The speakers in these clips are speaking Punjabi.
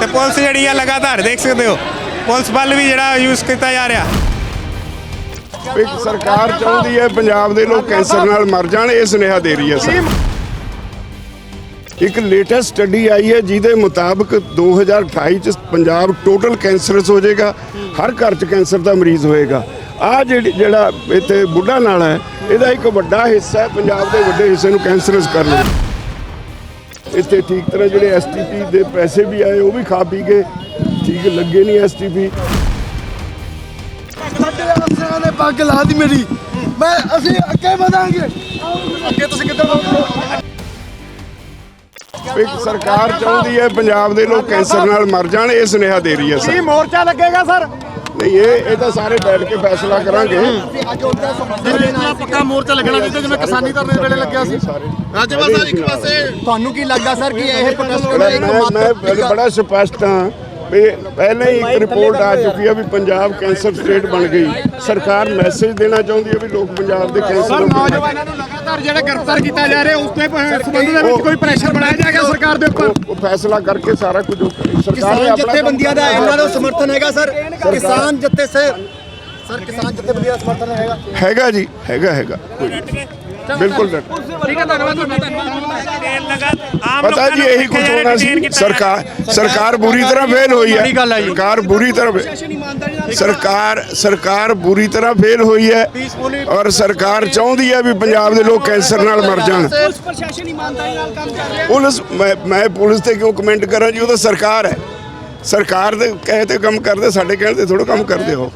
ਤੇ ਪੁਲਿਸ ਜਿਹੜੀ ਆ ਲਗਾਤਾਰ ਦੇਖ ਸਕਦੇ ਹੋ। ਪੁਲਿਸ ਬਲ ਵੀ ਜਿਹੜਾ ਯੂਜ਼ ਕੀਤਾ ਜਾ ਰਿਹਾ। ਇੱਕ ਸਰਕਾਰ ਚਾਹੁੰਦੀ ਹੈ ਪੰਜਾਬ ਦੇ ਲੋਕ ਕੈਂਸਰ ਨਾਲ ਮਰ ਜਾਣ, ਇਹ ਸੁਨੇਹਾ ਦੇ ਰਹੀ ਹੈ ਸਰ। ਇੱਕ ਲੇਟੈਸਟ ਸਟੱਡੀ ਆਈ ਹੈ, ਜਿਹਦੇ ਮੁਤਾਬਕ 2028 ਚ ਪੰਜਾਬ ਟੋਟਲ ਕੈਂਸਰਸ ਹੋ ਜਾਏਗਾ, ਹਰ ਘਰ ਚ ਕੈਂਸਰ ਦਾ ਮਰੀਜ਼ ਹੋਏਗਾ। ਆ ਜਿਹੜਾ ਇੱਥੇ ਬੁੱਢਾ ਨਾਲਾ ਹੈ, ਇਹਦਾ ਇੱਕ ਵੱਡਾ ਹਿੱਸਾ ਹੈ, ਪੰਜਾਬ ਦੇ ਵੱਡੇ ਹਿੱਸੇ ਨੂੰ ਕੈਂਸਰਸ ਕਰ ਲਿਆ ਇੱਥੇ ਠੀਕ ਤਰ੍ਹਾਂ ਜਿਹੜੇ ਐਸਟੀਪੀ ਦੇ ਪੈਸੇ ਵੀ ਆਏ ਉਹ ਵੀ ਖਾ ਪੀ ਕੇ ਠੀਕ ਲੱਗੇ ਨਹੀਂ ਐਸਟੀਪੀ ਸਾਡੇ ਅਫਸਰਾਂ ਨੇ ਪੱਗ ਲਾ ਦੀ ਮੇਰੀ। ਮੈਂ ਅਸੀਂ ਅੱਗੇ ਵਧਾਂਗੇ। ਅੱਗੇ ਤੁਸੀਂ ਕਿੱਧਰ ਇੱਕ ਸਰਕਾਰ ਚਾਹੁੰਦੀ ਹੈ ਪੰਜਾਬ ਦੇ ਲੋਕ ਕੈਂਸਰ ਨਾਲ ਮਰ ਜਾਣ ਇਹ ਸੁਨੇਹਾ ਦੇ ਰਹੀ ਹੈ ਸਰ। ਮੋਰਚਾ ਲੱਗੇਗਾ ਸਰ? ਨਹੀਂ ਇਹ ਇਹ ਤਾਂ ਸਾਰੇ ਬੈਠ ਕੇ ਫੈਸਲਾ ਕਰਾਂਗੇ। ਜਿਵੇਂ ਪੱਕਾ ਮੋਰਚਾ ਲੱਗਣਾ ਚਾਹੀਦਾ ਜਿਵੇਂ ਕਿਸਾਨੀ ਧਰਨੇ ਦੇ ਵੇਲੇ ਲੱਗਿਆ ਸੀ। ਰਾਜੇਵਾਲ ਸਾਹਿਬ ਇੱਕ ਪਾਸੇ ਤੁਹਾਨੂੰ ਕੀ ਲੱਗਦਾ ਸਰ ਕਿ ਇਹ ਪ੍ਰੋਟੈਸਟ ਮੈਂ ਮੈਂ ਮੈਂ ਬੜਾ ਸਪਸ਼ਟ ਹਾਂ ਵੀ ਪਹਿਲੇ ਹੀ ਇੱਕ ਰਿਪੋਰਟ ਆ ਚੁੱਕੀ ਹੈ ਵੀ ਪੰਜਾਬ ਕੈਂਸਰ ਸਟੇਟ ਬਣ ਗਈ। ਸਰਕਾਰ ਮੈਸੇਜ ਦੇਣਾ ਚਾਹੁੰਦੀ ਹੈ ਵੀ ਲੋਕ ਪੰਜਾਬ ਦੇ ਕੈਂਸਰ ਨੂੰ ਲਗਾਤਾਰ ਜਿਹੜਾ ਗ੍ਰਿਫਤਾਰ ਕੀਤਾ ਜਾ ਰਿਹਾ ਉਸ ਤੇ ਸੰਬੰਧ ਦੇ ਵਿੱਚ ਕੋਈ ਪ੍ਰੈਸ਼ਰ ਬਣਾਇਆ ਜਾਏਗਾ ਸਰਕਾਰ ਦੇ ਉੱਪਰ? ਉਹ- ਫੈਸਲਾ ਕਰਕੇ ਸਾਰਾ ਕੁਝ। ਸਰਕਾਰ ਨੇ ਕਿਸਾਨ ਆਪਣਾ ਜਥੇਬੰਦੀਆਂ ਦਾ ਇਹਨਾਂ ਦਾ ਸਮਰਥਨ ਹੈਗਾ ਸਰ। ਕਿਸਾਨ ਜਥੇ ਸੇ ਸਰ ਕਿਸਾਨ ਜਥੇਬੰਦੀਆਂ ਦਾ ਸਮਰਥਨ ਹੈਗਾ। ਹੈਗਾ ਜੀ ਹੈਗਾ ਹੈਗਾ। ਬਿਲਕੁਲ ਡਟ ਆਮ ਪਤਾ ਲੋਕਾਂ ਜੀ ਨੂੰ ਇਹੀ ਕੁਝ ਜਾ ਹੋਣਾ ਸੀ ਜਾ। ਸਰਕਾਰ ਸਰਕਾਰ ਬੁਰੀ ਤਰ੍ਹਾਂ ਫੇਲ ਹੋਈ ਹੈ। ਸਰਕਾਰ ਬੁਰੀ ਤਰ੍ਹਾਂ ਸਰਕਾਰ ਸਰਕਾਰ ਬੁਰੀ ਤਰ੍ਹਾਂ ਫੇਲ ਹੋਈ ਹੈ ਔਰ ਸਰਕਾਰ ਚਾਹੁੰਦੀ ਹੈ ਵੀ ਪੰਜਾਬ ਦੇ ਲੋਕ ਕੈਂਸਰ ਨਾਲ ਮਰ ਜਾਣ। ਪ੍ਰਸ਼ਾਸਨ ਇਮਾਨਦਾਰੀ ਨਾਲ ਕੰਮ ਕਰ ਰਿਹਾ। ਪੁਲਿਸ ਮੈਂ ਮੈਂ ਪੁਲਿਸ ਤੇ ਕਿਉਂ ਕਮੈਂਟ ਕਰਾਂ ਜੀ? ਉਹ ਤਾਂ ਸਰਕਾਰ ਹੈ। ਸਰਕਾਰ ਦੇ ਕਹੇ ਤੇ ਕੰਮ ਕਰਦੇ ਸਾਡੇ ਕਹਿਣ ਤੇ ਥੋੜਾ ਕੰਮ ਕਰਦੇ ਹੋ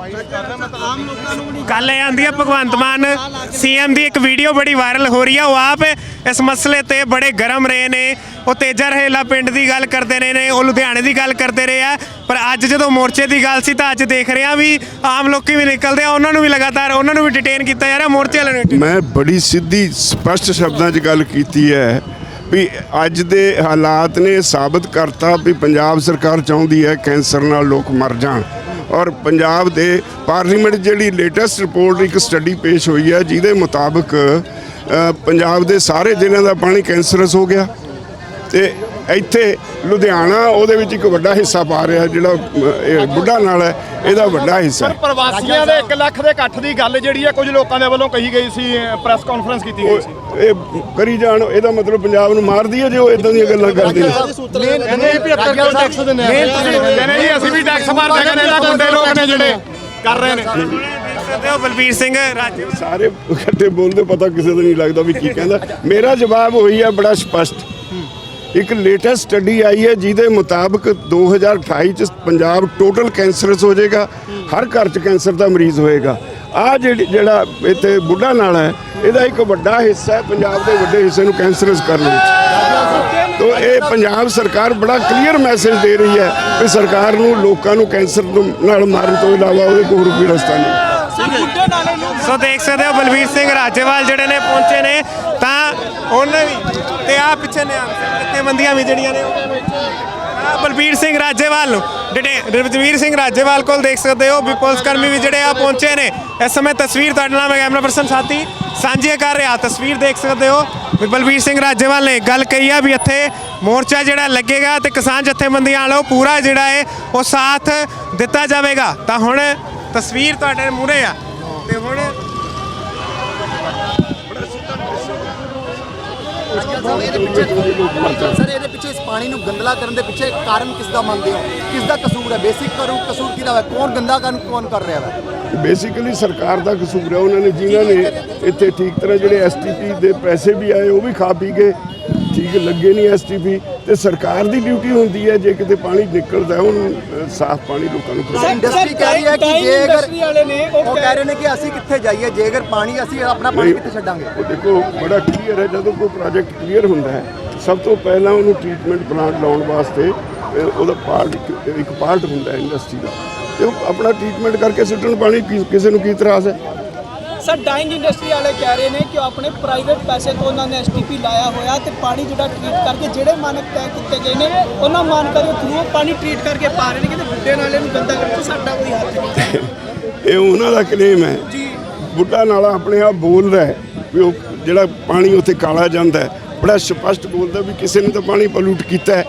ਕੱਲ ਇਹ ਆਂਦੀ ਹੈ ਭਗਵੰਤ ਮਾਨ ਸੀਐਮ ਦੀ ਇੱਕ ਵੀਡੀਓ ਬੜੀ ਵਾਇਰਲ ਹੋ ਰਹੀ ਹੈ ਉਹ ਆਪ ਇਸ ਮਸਲੇ ਤੇ ਬੜੇ ਗਰਮ ਰਹੇ ਨੇ ਉਹ ਤੇਜਾ ਰਹੇਲਾ ਪਿੰਡ ਦੀ ਗੱਲ ਕਰਦੇ ਰਹੇ ਨੇ ਉਹ ਲੁਧਿਆਣੇ ਦੀ ਗੱਲ ਕਰਦੇ ਰਹੇ ਆ ਪਰ ਅੱਜ ਜਦੋਂ ਮੋਰਚੇ ਦੀ ਗੱਲ ਸੀ ਤਾਂ ਅੱਜ ਦੇਖ ਰਹੇ ਆ ਵੀ ਆਮ ਲੋਕੀ ਵੀ ਨਿਕਲਦੇ ਆ ਉਹਨਾਂ ਨੂੰ ਵੀ ਲਗਾਤਾਰ ਉਹਨਾਂ ਨੂੰ ਵੀ ਡਿਟੇਨ ਕੀਤਾ ਜਾ ਰਿਹਾ ਮੋਰਚੇ ਵਾਲਿਆਂ ਨੂੰ ਮੈਂ ਬੜੀ ਸਿੱਧੀ ਸਪਸ਼ਟ ਸ਼ਬਦਾਂ 'ਚ ਗੱਲ ਕੀਤੀ ਹੈ ਵੀ ਅੱਜ ਦੇ ਹਾਲਾਤ ਨੇ ਸਾਬਤ ਕਰਤਾ ਵੀ ਪੰਜਾਬ ਸਰਕਾਰ ਚਾਹੁੰਦੀ ਹੈ ਕੈਂਸਰ ਨਾਲ ਲੋਕ ਮਰ ਜਾਣ। ਔਰ ਪੰਜਾਬ ਦੇ ਪਾਰਲੀਮੈਂਟ ਜਿਹੜੀ ਲੇਟੈਸਟ ਰਿਪੋਰਟ ਇੱਕ ਸਟੱਡੀ ਪੇਸ਼ ਹੋਈ ਹੈ, ਜਿਹਦੇ ਮੁਤਾਬਕ ਪੰਜਾਬ ਦੇ ਸਾਰੇ ਜ਼ਿਲ੍ਹਿਆਂ ਦਾ ਪਾਣੀ ਕੈਂਸਰਸ ਹੋ ਗਿਆ। ਤੇ ਇੱਥੇ ਲੁਧਿਆਣਾ ਉਹਦੇ ਵਿੱਚ ਇੱਕ ਵੱਡਾ ਹਿੱਸਾ ਪਾ ਰਿਹਾ ਜਿਹੜਾ ਇਹ ਬੁੱਢਾ ਨਾਲ ਹੈ ਇਹਦਾ ਵੱਡਾ ਹਿੱਸਾ ਹੈ। ਪ੍ਰਵਾਸੀਆਂ ਦੇ 1 ਲੱਖ ਦੇ ਇਕੱਠ ਦੀ ਗੱਲ ਜਿਹੜੀ ਹੈ ਕੁਝ ਲੋਕਾਂ ਦੇ ਵੱਲੋਂ ਕਹੀ ਗਈ ਸੀ ਪ੍ਰੈਸ ਕਾਨਫਰੰਸ ਕੀਤੀ ਗਈ ਸੀ। ਉਹ ਇਹ ਕਰੀ ਜਾਣ ਇਹਦਾ ਮਤਲਬ ਪੰਜਾਬ ਨੂੰ ਮਾਰਦੀ ਹੈ ਜੇ ਉਹ ਇਦਾਂ ਦੀਆਂ ਗੱਲਾਂ ਕਰਦੇ ਨੇ। ਕਹਿੰਦੇ 75 ਕਿਲੋ ਟੈਕਸ ਦਿੰਦੇ ਆ ਕਹਿੰਦੇ ਨਹੀਂ ਅਸੀਂ ਵੀ ਟੈਕਸ ਭਰਦੇ ਕਹਿੰਦੇ ਇਹਦਾ ਗੁੰਡੇ ਲੋਕ ਨੇ ਜਿਹੜੇ ਕਰ ਰਹੇ ਨੇ। ਸਕਦੇ ਹੋ ਬਲਬੀਰ ਸਿੰਘ ਰਾਜ ਸਾਰੇ ਇਕੱਠੇ ਬੋਲਦੇ ਪਤਾ ਕਿਸੇ ਦਾ ਨਹੀਂ ਲੱਗਦਾ ਵੀ ਕੀ ਕਹਿੰਦਾ। ਮੇਰਾ ਜਵਾਬ ਹੋਈ ਹੈ ਬੜਾ ਸਪਸ਼ਟ। ਇੱਕ ਲੇਟੈਸਟ ਸਟੱਡੀ ਆਈ ਹੈ ਜਿਹਦੇ ਮੁਤਾਬਕ 2028 ਚ ਪੰਜਾਬ ਟੋਟਲ ਕੈਂਸਰਸ ਹੋ ਜਾਏਗਾ, ਹਰ ਘਰ ਚ ਕੈਂਸਰ ਦਾ ਮਰੀਜ਼ ਹੋਏਗਾ। ਆ ਜਿਹੜਾ ਇੱਥੇ ਬੁੱਢਾ ਨਾਲਾ ਹੈ, ਇਹਦਾ ਇੱਕ ਵੱਡਾ ਹਿੱਸਾ ਹੈ ਪੰਜਾਬ ਦੇ ਵੱਡੇ ਹਿੱਸੇ ਨੂੰ ਕੈਂਸਰਸ ਕਰਨ ਵਿੱਚ। ਤੋ ਇਹ ਪੰਜਾਬ ਸਰਕਾਰ ਬੜਾ ਕਲੀਅਰ ਮੈਸੇਜ ਦੇ ਰਹੀ ਹੈ ਕਿ ਸਰਕਾਰ ਨੂੰ ਲੋਕਾਂ ਨੂੰ ਕੈਂਸਰ ਤੋਂ- ਨਾਲ ਮਾਰਨ ਤੋਂ ਇਲਾਵਾ ਉਹਦੇ ਕੋਲ ਹੋਰ ਵੀ ਰਸਤਾ ਨਹੀਂ। ਸੋ ਦੇਖ ਸਕਦੇ ਹੋ ਬਲਬੀਰ ਸਿੰਘ ਰਾਜੇਵਾਲ ਜਿਹੜੇ ਨੇ ਪਹੁੰਚੇ ਨੇ। ਤਾਂ ਉਹਨੇ ਵੀ ਤੇ ਆ ਪਿੱਛੇ ਨੇ ਕਿਤੇ ਮੰਦੀਆਂ ਵੀ ਜਿਹੜੀਆਂ ਨੇ ਆਹ ਬਲਬੀਰ ਸਿੰਘ ਰਾਜੇਵਾਲ ਨੂੰ। ਜਿਹੜੇ ਰਵਜਵੀਰ ਸਿੰਘ ਰਾਜੇਵਾਲ ਕੋਲ ਦੇਖ ਸਕਦੇ ਹੋ ਵੀ ਪੁਲਿਸ ਕਰਮੀ ਵੀ ਜਿਹੜੇ ਆ ਪਹੁੰਚੇ ਨੇ। ਇਸ ਸਮੇਂ ਤਸਵੀਰ ਤੁਹਾਡੇ ਨਾਲ ਮੈਂ ਕੈਮਰਾ ਪਰਸਨ ਸਾਥੀ ਸਾਂਝੀ ਕਰ ਰਿਹਾ। ਤਸਵੀਰ ਦੇਖ ਸਕਦੇ ਹੋ ਵੀ ਬਲਬੀਰ ਸਿੰਘ ਰਾਜੇਵਾਲ ਨੇ ਗੱਲ ਕਹੀ ਆ ਵੀ ਇੱਥੇ ਮੋਰਚਾ ਜਿਹੜਾ ਲੱਗੇਗਾ ਤੇ ਕਿਸਾਨ ਜਥੇਬੰਦੀਆਂ ਵਾਲੋ ਪੂਰਾ ਜਿਹੜਾ ਹੈ ਉਹ ਸਾਥ ਦਿੱਤਾ ਜਾਵੇਗਾ। ਤਾਂ ਹੁਣ ਤਸਵੀਰ ਤੁਹਾਡੇ ਮੂਹਰੇ ਆ। ਤੇ ਹੁਣ ਸਰ ਇਹਦੇ ਪਿੱਛੇ ਇਸ ਪਾਣੀ ਨੂੰ ਗੰਦਲਾ ਕਰਨ ਦੇ ਪਿੱਛੇ ਕਾਰਨ ਕਿਸ ਦਾ ਮੰਨਦੇ ਹੋ? ਕਿਸ ਦਾ ਕਸੂਰ ਹੈ? ਬੇਸਿਕ ਕਰੂ ਕਸੂਰ ਕਿਹਦਾ ਹੈ ਕੌਣ ਗੰਦਾ ਕਰਨ ਕੌਣ ਕਰ ਰਿਹਾ ਹੈ ਬੇਸਿਕਲੀ ਸਰਕਾਰ ਦਾ ਕਸੂਰ ਹੈ ਉਹਨਾਂ ਨੇ ਜਿਨ੍ਹਾਂ ਨੇ ਇੱਥੇ ਠੀਕ ਤਰ੍ਹਾਂ ਜਿਹੜੇ ਐਸਟੀਪੀ ਦੇ ਪੈਸੇ ਵੀ ਆਏ ਉਹ ਵੀ ਖਾ ਪੀ ਕੇ ਠੀਕ ਲੱਗੇ ਨਹੀਂ ਐਸਟੀਪੀ ਤੇ ਸਰਕਾਰ ਦੀ ਡਿਊਟੀ ਹੁੰਦੀ ਹੈ ਜੇ ਕਿਤੇ ਪਾਣੀ ਨਿਕਲਦਾ ਉਹਨੂੰ ਸਾਫ਼ ਪਾਣੀ ਲੋਕਾਂ ਨੂੰ। ਇੰਡਸਟਰੀ ਕਹਿ ਰਹੀ ਹੈ ਕਿ ਜੇ ਅਗਰ ਇੰਡਸਟਰੀ ਵਾਲੇ ਨੇ ਉਹ ਕਹਿ ਰਹੇ ਨੇ ਕਿ ਅਸੀਂ ਕਿੱਥੇ ਜਾਈਏ ਜੇ ਅਗਰ ਪਾਣੀ ਅਸੀਂ ਆਪਣਾ ਪਾਣੀ ਕਿੱਥੇ ਛੱਡਾਂਗੇ ਉਹ ਦੇਖੋ ਬੜਾ ਕਲੀਅਰ ਹੈ ਜਦੋਂ ਕੋਈ ਪ੍ਰੋਜੈਕਟ ਕਲੀਅਰ ਹੁੰਦਾ ਹੈ ਸਭ ਤੋਂ ਪਹਿਲਾਂ ਉਹਨੂੰ ਟ੍ਰੀਟਮੈਂਟ ਪਲਾਂਟ ਲਾਉਣ ਵਾਸਤੇ ਉਹਦਾ ਪਾਰਟ ਇੱਕ ਪਾਰਟ ਹੁੰਦਾ ਹੈ ਇੰਡਸਟਰੀ ਦਾ ਤੇ ਉਹ ਆਪਣਾ ਟ੍ਰੀਟਮੈਂਟ ਕਰਕੇ ਸੁੱਟਣ ਪਾਣੀ ਕਿਸੇ ਨੂੰ ਕੀ ਇਤਰਾਜ਼ ਹੈ ਸਰ ਡਾਈਂਗ ਇੰਡਸਟਰੀ ਵਾਲੇ ਕਹਿ ਰਹੇ ਨੇ ਕਿ ਆਪਣੇ ਪ੍ਰਾਈਵੇਟ ਪੈਸੇ ਤੋਂ ਉਹਨਾਂ ਨੇ ਐਸਟੀਪੀ ਲਾਇਆ ਹੋਇਆ ਤੇ ਪਾਣੀ ਜਿਹੜਾ ਟ੍ਰੀਟ ਕਰਕੇ ਜਿਹੜੇ ਮਾਨਕ ਤੈਅ ਕੀਤੇ ਗਏ ਨੇ ਉਹਨਾਂ ਮਾਨਕਾਂ ਦੇ ਥਰੂ ਪਾਣੀ ਟ੍ਰੀਟ ਕਰਕੇ ਪਾ ਰਹੇ ਨੇ ਕਿ ਬੁੱਢੇ ਨਾਲੇ ਨੂੰ ਗੰਦਾ ਕਰਨ 'ਚ ਸਾਡਾ ਕੋਈ ਹੱਥ ਨਹੀਂ। ਇਹ ਉਹਨਾਂ ਦਾ ਕਲੇਮ ਹੈ। ਬੁੱਢਾ ਨਾਲਾ ਆਪਣੇ ਆਪ ਬੋਲਦਾ ਹੈ ਵੀ ਉਹ ਜਿਹੜਾ ਪਾਣੀ ਉੱਥੇ ਕਾਲਾ ਜਾਂਦਾ ਹੈ ਬੜਾ ਸਪਸ਼ਟ ਬੋਲਦਾ ਵੀ ਕਿਸੇ ਨੇ ਤਾਂ ਪਾਣੀ ਪੋਲੂਟ ਕੀਤਾ ਹੈ।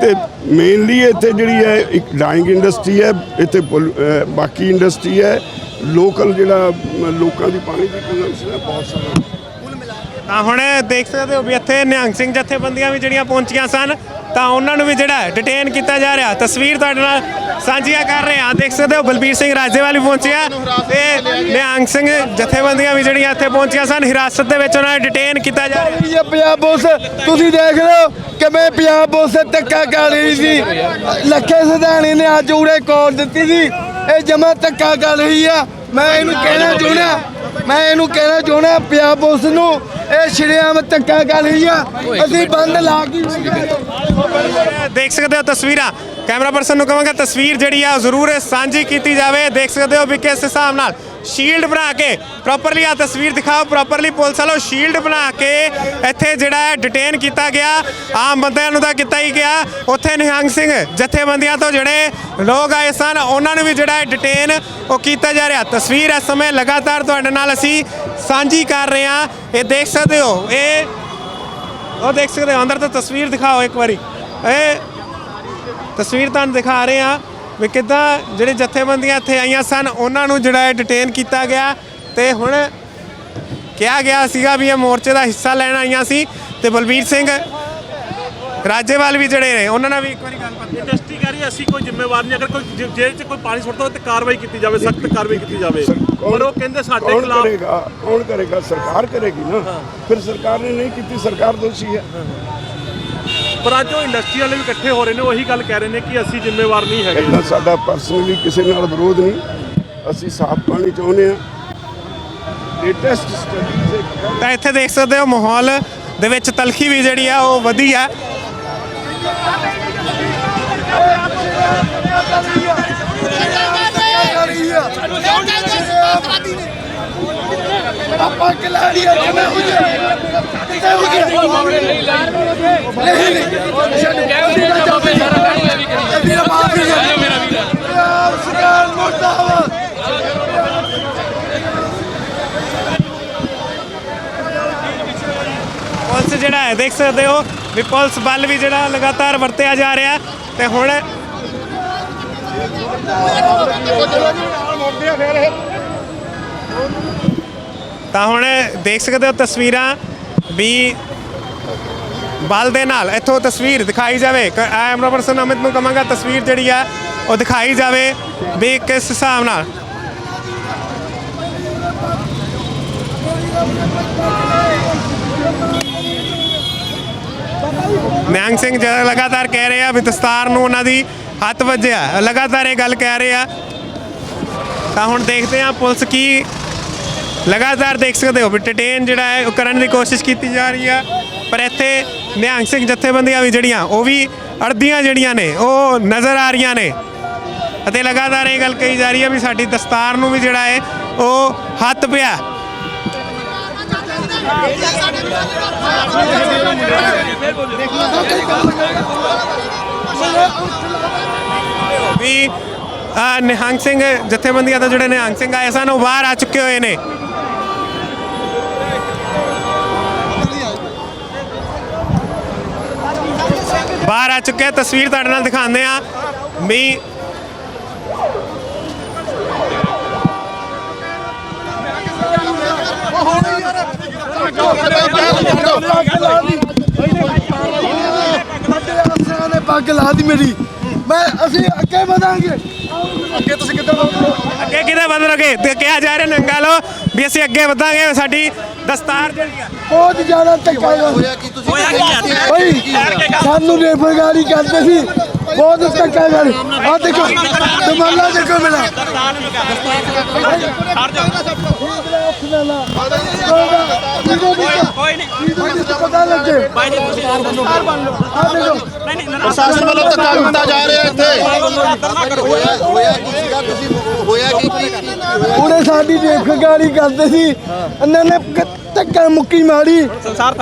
ਤੇ ਮੇਨਲੀ ਇੱਥੇ ਜਿਹੜੀ ਹੈ ਇੱਕ ਡਾਈਂਗ ਇੰਡਸਟਰੀ ਹੈ ਇੱਥੇ ਬਾਕੀ ਇੰਡਸਟਰੀ ਹੈ ਲੋਕਲ ਜਿਹੜਾ ਲੋਕਾਂ ਦੀ ਪਾਣੀ ਦੀ ਕੰਜ਼ੰਪਸ਼ਨ ਹੈ ਬਹੁਤ ਸਾਰਾ ਤਾਂ ਹੁਣ ਦੇਖ ਸਕਦੇ ਹੋ ਵੀ ਇੱਥੇ ਨਿਹੰਗ ਸਿੰਘ ਜਥੇਬੰਦੀਆਂ ਵੀ ਜਿਹੜੀਆਂ ਪਹੁੰਚੀਆਂ ਸਨ ਤਾਂ ਉਹਨਾਂ ਨੂੰ ਵੀ ਜਿਹੜਾ ਡਿਟੇਨ ਕੀਤਾ ਜਾ ਰਿਹਾ। ਤਸਵੀਰ ਤੁਹਾਡੇ ਨਾਲ ਸਾਂਝੀਆਂ ਕਰ ਰਹੇ ਹਾਂ। ਦੇਖ ਸਕਦੇ ਹੋ ਬਲਬੀਰ ਸਿੰਘ ਰਾਜੇਵਾਲ ਵੀ ਪਹੁੰਚਿਆ ਤੇ ਨਿਹੰਗ ਸਿੰਘ ਜਥੇਬੰਦੀਆਂ ਵੀ ਜਿਹੜੀਆਂ ਇੱਥੇ ਪਹੁੰਚੀਆਂ ਸਨ ਹਿਰਾਸਤ ਦੇ ਵਿੱਚ ਉਹਨਾਂ ਨੂੰ ਡਿਟੇਨ ਕੀਤਾ ਜਾ ਰਿਹਾ। ਇਹ ਪੰਜਾਬ ਪੁਲਿਸ। ਤੁਸੀਂ ਦੇਖ ਰਹੇ ਹੋ ਕਿਵੇਂ ਪੰਜਾਬ ਪੁਲਿਸ ਧੱਕਾ ਕਰ ਰਹੀ ਸੀ। ਲੱਖੇ ਸਿਧਾਣੀ ਨੇ ਅੱਜ ਉਰੇ ਕਾਲ ਦਿੱਤੀ ਸੀ। ਇਹ ਜਮਾ ਧੱਕਾ ਕਰ ਰਹੀ ਆ। ਮੈਂ ਇਹਨੂੰ ਕਹਿਣਾ ਚਾਹੁੰਦਾ, ਮੈਂ ਇਹਨੂੰ ਕਹਿਣਾ ਚਾਹੁੰਦਾ ਪੰਜਾਬ ਪੁਲਿਸ ਨੂੰ, ਇਹ ਸ਼ਰੇਆਮ ਧੱਕਾ ਕਰ ਰਹੀ ਆ। ਅਸੀਂ ਬੰਦ ਲਾ ਕੇ ਦੇਖ ਸਕਦੇ ਹੋ ਤਸਵੀਰਾਂ। ਕੈਮਰਾ ਪਰਸਨ ਨੂੰ ਕਹਾਂਗਾ, ਤਸਵੀਰ ਜਿਹੜੀ ਆ ਉਹ ਜ਼ਰੂਰ ਸਾਂਝੀ ਕੀਤੀ ਜਾਵੇ। ਦੇਖ ਸਕਦੇ ਹੋ ਵੀ ਕਿਸ ਹਿਸਾਬ ਨਾਲ ਸ਼ੀਲਡ ਬਣਾ ਕੇ ਪ੍ਰੋਪਰਲੀ ਆ ਤਸਵੀਰ ਦਿਖਾਓ ਪ੍ਰੋਪਰਲੀ ਪੁਲਿਸ ਵਾਲੋ ਸ਼ੀਲਡ ਬਣਾ ਕੇ ਇੱਥੇ ਜਿਹੜਾ ਹੈ ਡਿਟੇਨ ਕੀਤਾ ਗਿਆ। ਆਮ ਬੰਦਿਆਂ ਨੂੰ ਤਾਂ ਕੀਤਾ ਹੀ ਗਿਆ। ਉੱਥੇ ਨਿਹੰਗ ਸਿੰਘ ਜਥੇਬੰਦੀਆਂ ਤੋਂ ਜਿਹੜੇ ਲੋਕ ਆਏ ਸਨ, ਉਹਨਾਂ ਨੂੰ ਵੀ ਜਿਹੜਾ ਹੈ ਡਿਟੇਨ ਉਹ ਕੀਤਾ ਜਾ ਰਿਹਾ। ਤਸਵੀਰ ਇਸ ਸਮੇਂ ਲਗਾਤਾਰ ਤੁਹਾਡੇ ਨਾਲ ਅਸੀਂ ਸਾਂਝੀ ਕਰ ਰਹੇ ਹਾਂ। ਇਹ ਦੇਖ ਸਕਦੇ ਹੋ, ਇਹ ਉਹ ਦੇਖ ਸਕਦੇ ਹੋ, ਅੰਦਰ ਤੋਂ ਤਸਵੀਰ ਦਿਖਾਓ ਇੱਕ ਵਾਰੀ। ਇਹ ਤਸਵੀਰ ਤੁਹਾਨੂੰ ਦਿਖਾ ਰਹੇ ਹਾਂ। ਵੀ ਕਿੱਦਾਂ ਜਿਹੜੇ ਜਥੇਬੰਦੀਆਂ ਇੱਥੇ ਆਈਆਂ ਸਨ ਉਹਨਾਂ ਨੂੰ ਜਿਹੜਾ ਡਿਟੇਨ ਕੀਤਾ ਗਿਆ ਤੇ ਹੁਣ ਕਿਹਾ ਗਿਆ ਸੀਗਾ ਵੀ ਇਹ ਮੋਰਚੇ ਦਾ ਹਿੱਸਾ ਲੈਣ ਆਈਆਂ ਸੀ ਤੇ ਬਲਬੀਰ ਸਿੰਘ ਰਾਜੇਵਾਲ ਵੀ ਜਿਹੜੇ ਨੇ ਉਹਨਾਂ ਨਾਲ ਵੀ ਇੱਕ ਵਾਰੀ ਗੱਲਬਾਤ ਇੰਡਸਟਰੀ ਕਹ ਰਹੀ ਅਸੀਂ ਕੋਈ ਜ਼ਿੰਮੇਵਾਰ ਨਹੀਂ ਅਗਰ ਕੋਈ ਜੇਲ੍ਹ 'ਚ ਕੋਈ ਪਾਣੀ ਸੁੱਟਦਾ ਹੋਵੇ ਤੇ ਕਾਰਵਾਈ ਕੀਤੀ ਜਾਵੇ ਸਖਤ ਕਾਰਵਾਈ ਕੀਤੀ ਜਾਵੇ। ਪਰ ਉਹ ਕਹਿੰਦੇ ਸਾਡੇ ਕੌਣ ਖਿਲਾਫ ਕਰੇਗਾ? ਕੌਣ ਕਰੇਗਾ? ਸਰਕਾਰ ਕਰੇਗੀ ਨਾ। ਫਿਰ ਸਰਕਾਰ ਨੇ ਨਹੀਂ ਕੀਤੀ ਸਰਕਾਰ ਦੋਸ਼ੀ ਹੈ। ਪਰ ਅੱਜ ਉਹ ਇੰਡਸਟਰੀ ਵਾਲੇ ਵੀ ਇਕੱਠੇ ਹੋ ਰਹੇ ਨੇ ਉਹੀ ਗੱਲ ਕਹਿ ਰਹੇ ਨੇ ਕਿ ਅਸੀਂ ਜ਼ਿੰਮੇਵਾਰ ਨਹੀਂ ਹੈਗੇ। ਇੰਨਾ ਸਾਡਾ ਪਰਸਨਲੀ ਕਿਸੇ ਨਾਲ ਵਿਰੋਧ ਨਹੀਂ। ਅਸੀਂ ਸਾਫ਼ ਪਾਣੀ ਚਾਹੁੰਦੇ ਹਾਂ। ਲੇਟੈਸਟ ਸਟੱਡੀ ਤਾਂ ਇੱਥੇ ਦੇਖ ਸਕਦੇ ਹੋ ਮਾਹੌਲ ਦੇ ਵਿੱਚ ਤਲਖੀ ਵੀ ਜਿਹੜੀ ਆ ਉਹ ਵਧੀ ਆ। ਆਪਾਂ ਕਲਾੜੀ ਕਿਵੇਂ ਹੋ ਨਹੀਂ ਨਹੀਂ। ਕਰੀ ਮੇਰਾ ਵੀਰ ਸਰਕਾਰ ਮੁਰਦਾਬਾਦ। ਪੁਲਿਸ ਜਿਹੜਾ ਹੈ ਦੇਖ ਸਕਦੇ ਹੋ ਵੀ ਪੁਲਿਸ ਬਲ ਵੀ ਜਿਹੜਾ ਲਗਾਤਾਰ ਵਰਤਿਆ ਜਾ ਰਿਹਾ ਤੇ ਹੁਣ ਤਾਂ ਹੁਣ ਦੇਖ ਸਕਦੇ ਹੋ ਤਸਵੀਰਾਂ ਵੀ ਬਲ ਦੇ ਨਾਲ ਇੱਥੋਂ ਤਸਵੀਰ ਦਿਖਾਈ ਜਾਵੇ। ਐਮਰਾ ਪਰਸਨ ਅਮਿਤ ਨੂੰ ਕਹਾਂਗਾ ਤਸਵੀਰ ਜਿਹੜੀ ਆ ਉਹ ਦਿਖਾਈ ਜਾਵੇ ਵੀ ਕਿਸ ਹਿਸਾਬ ਨਾਲ। ਨਿਹੰਗ ਸਿੰਘ ਜਿਹੜਾ ਲਗਾਤਾਰ ਕਹਿ ਰਹੇ ਆ ਵੀ ਦਸਤਾਰ ਨੂੰ ਉਹਨਾਂ ਦੀ ਹੱਥ ਵੱਜਿਆ। ਲਗਾਤਾਰ ਇਹ ਗੱਲ ਕਹਿ ਰਹੇ। ਆ ਤਾਂ ਹੁਣ ਦੇਖਦੇ ਆ ਪੁਲਿਸ ਕੀ ਲਗਾਤਾਰ ਦੇਖ ਸਕਦੇ ਹੋ ਵੀ ਡਿਟੇਨ ਜਿਹੜਾ ਹੈ, ਉਹ ਕਰਨ ਦੀ ਕੋਸ਼ਿਸ਼ ਕੀਤੀ ਜਾ ਰਹੀ ਆ। ਪਰ ਇੱਥੇ ਨਿਹੰਗ ਸਿੰਘ ਜਥੇਬੰਦੀਆਂ ਵੀ ਜਿਹੜੀਆਂ, ਉਹ ਵੀ ਅੜਦੀਆਂ ਜਿਹੜੀਆਂ ਨੇ, ਉਹ ਨਜ਼ਰ ਆ ਰਹੀਆਂ ਨੇ। ਅਤੇ ਲਗਾਤਾਰ ਇਹ ਗੱਲ ਕਹੀ ਜਾ ਰਹੀ ਹੈ ਵੀ ਸਾਡੀ ਦਸਤਾਰ ਨੂੰ ਵੀ ਜਿਹੜਾ ਹੈ, ਉਹ ਹੱਥ ਪਿਆ। ਵੀ ਨਿਹੰਗ ਸਿੰਘ ਜਥੇਬੰਦੀਆਂ ਤੋਂ ਜਿਹੜੇ ਨਿਹੰਗ ਸਿੰਘ ਆਏ ਸਨ, ਉਹ ਬਾਹਰ ਆ ਚੁੱਕੇ ਹੋਏ ਨੇ। ਬਾਹਰ ਆ ਚੁੱਕੇ ਆ, ਤਸਵੀਰ ਤੁਹਾਡੇ ਨਾਲ ਦਿਖਾਉਂਦੇ ਆ ਨੇ ਪੱਗ ਲਾ ਦੀ ਮੇਰੀ। ਮੈਂ ਅਸੀਂ ਅੱਗੇ ਵਧਾਂਗੇ। ਅੱਗੇ ਤੁਸੀਂ ਕਿੱਧਰ ਅੱਗੇ ਕਿਤੇ ਵਧ ਰੋਗੇ ਤੇ ਕਿਹਾ ਜਾ ਰਿਹਾ ਨੰਗਾ ਲੋ ਵੀ ਅਸੀਂ ਅੱਗੇ ਵਧਾਂਗੇ ਸਾਡੀ ਦਸਤਾਰ ਜਿਹੜੀ ਆ। ਬਹੁਤ ਜ਼ਿਆਦਾ ਧੱਕਾ ਹੋਇਆ। ਕੀ ਤੁਸੀਂ? ਹੋਇਆ ਓਏ ਸਾਨੂੰ ਰੇਫਰਗਾਰੀ ਕਰਦੇ ਸੀ। ਬਹੁਤ ਧੱਕਾ ਕਰ ਆ ਦੇਖੋ ਦਮਾਲਾ ਦੇਖੋ ਮੇਰਾ। ਕੋਈ ਨਹੀਂ। ਪਤਾ ਲੱਗੇ। ਬਾਈ ਜੀ ਤੁਸੀਂ ਪ੍ਰਸ਼ਾਸਨ ਵੱਲੋਂ ਧੱਕਾ ਦਿੱਤਾ ਜਾ ਰਿਹਾ ਇੱਥੇ। ਹੋਇਆ ਹੋਇਆ ਕੀ ਸੀਗਾ? ਤੁਸੀਂ ਹੋਇਆ ਕੀ ਕੀ ਉਹਨੇ ਸਾਡੀ ਰੇਫਰਗਾਰੀ ਕਰਦੇ ਸੀ। ਇਹਨਾਂ ਨੇ ਧੱਕਾ ਮੁੱਕੀ ਮਾਰੀ।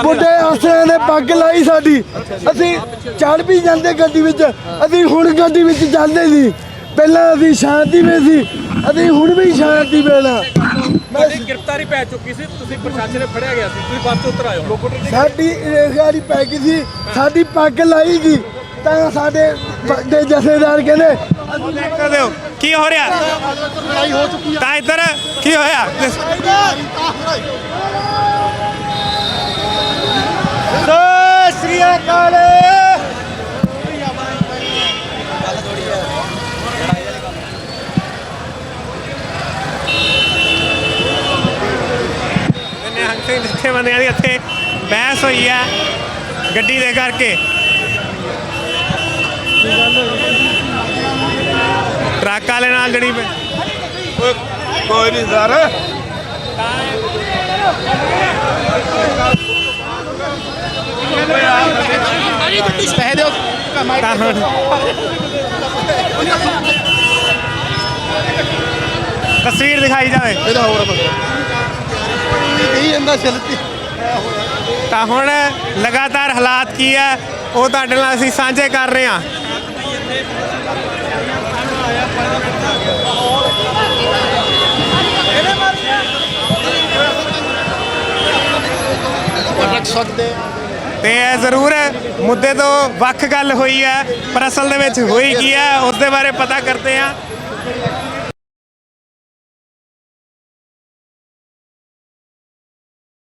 ਬੁੱਢੇ ਆਸਿਆਂ ਨੇ ਪੱਗ ਲਾਈ ਸਾਡੀ। ਅਸੀਂ ਚੜ ਵੀ ਜਾਂਦੇ ਗੱਡੀ ਵਿੱਚ। ਅਸੀਂ ਹੁਣ ਗੱਡੀ ਵਿੱਚ ਜਾਂਦੇ ਸੀ। ਪਹਿਲਾਂ ਅਸੀਂ ਸ਼ਾਂਤੀ ਵਿੱਚ ਸੀ। ਅਸੀਂ ਹੁਣ ਵੀ ਸ਼ਾਂਤੀ ਵਿੱਚ ਆ ਤੁਹਾਡੀ ਗ੍ਰਿਫਤਾਰੀ ਪੈ ਚੁੱਕੀ ਸੀ ਤੁਸੀਂ ਪ੍ਰਸ਼ਾਸਨ ਨੇ ਫੜਿਆ ਗਿਆ ਸੀ ਤੁਸੀਂ ਬੱਸ ਤੋਂ ਉਤਰ ਆਇਓ ਸਾਡੀ ਰੇਖਾਰੀ ਪੈ ਗਈ ਸੀ ਸਾਡੀ ਪੱਗ ਲਾਈ ਗਈ ਤਾਂ ਸਾਡੇ ਵੱਡੇ ਜਥੇਦਾਰ ਕਹਿੰਦੇ ਉਹ ਦੇਖ ਸਕਦੇ ਹੋ ਕੀ ਹੋ ਰਿਹਾ? ਲੜਾਈ ਹੋ ਚੁੱਕੀ ਤਾਂ ਇੱਧਰ ਕੀ ਹੋਇਆ? ਸ੍ਰੀ ਅਕਾਲ ਨਿਹੰਗ ਸਿੰਘ ਜਥੇਬੰਦੀਆਂ ਦੀ ਇੱਥੇ। ਬਹਿਸ ਹੋਈ ਹੈ ਗੱਡੀ ਦੇ ਕਰਕੇ। ਟਰੱਕ ਵਾਲੇ ਨਾਲ ਜੜੀ ਕੋਈ ਨਹੀਂ ਸਰ। ਦਿਓ। ਤਸਵੀਰ ਦਿਖਾਈ ਜਾਵੇ। ਇਹਦਾ ਹੋਰ ਬੰਦਾ ਇਹ ਜਾਂਦਾ ਛਲਤੀ ਤਾਂ। ਹੁਣ ਲਗਾਤਾਰ ਹਾਲਾਤ ਕੀ ਹੈ ਉਹ ਤੁਹਾਡੇ ਨਾਲ ਅਸੀਂ ਸਾਂਝੇ ਕਰ ਰਹੇ ਹਾਂ। ਰੱਖ ਸਕਦੇ ਤੇ ਇਹ ਜ਼ਰੂਰ ਮੁੱਦੇ ਤੋਂ ਵੱਖ ਗੱਲ ਹੋਈ ਹੈ, ਪਰ ਅਸਲ ਦੇ ਵਿੱਚ ਹੋਈ ਕੀ ਹੈ ਉਸ ਦੇ ਬਾਰੇ ਪਤਾ ਕਰਦੇ ਹਾਂ।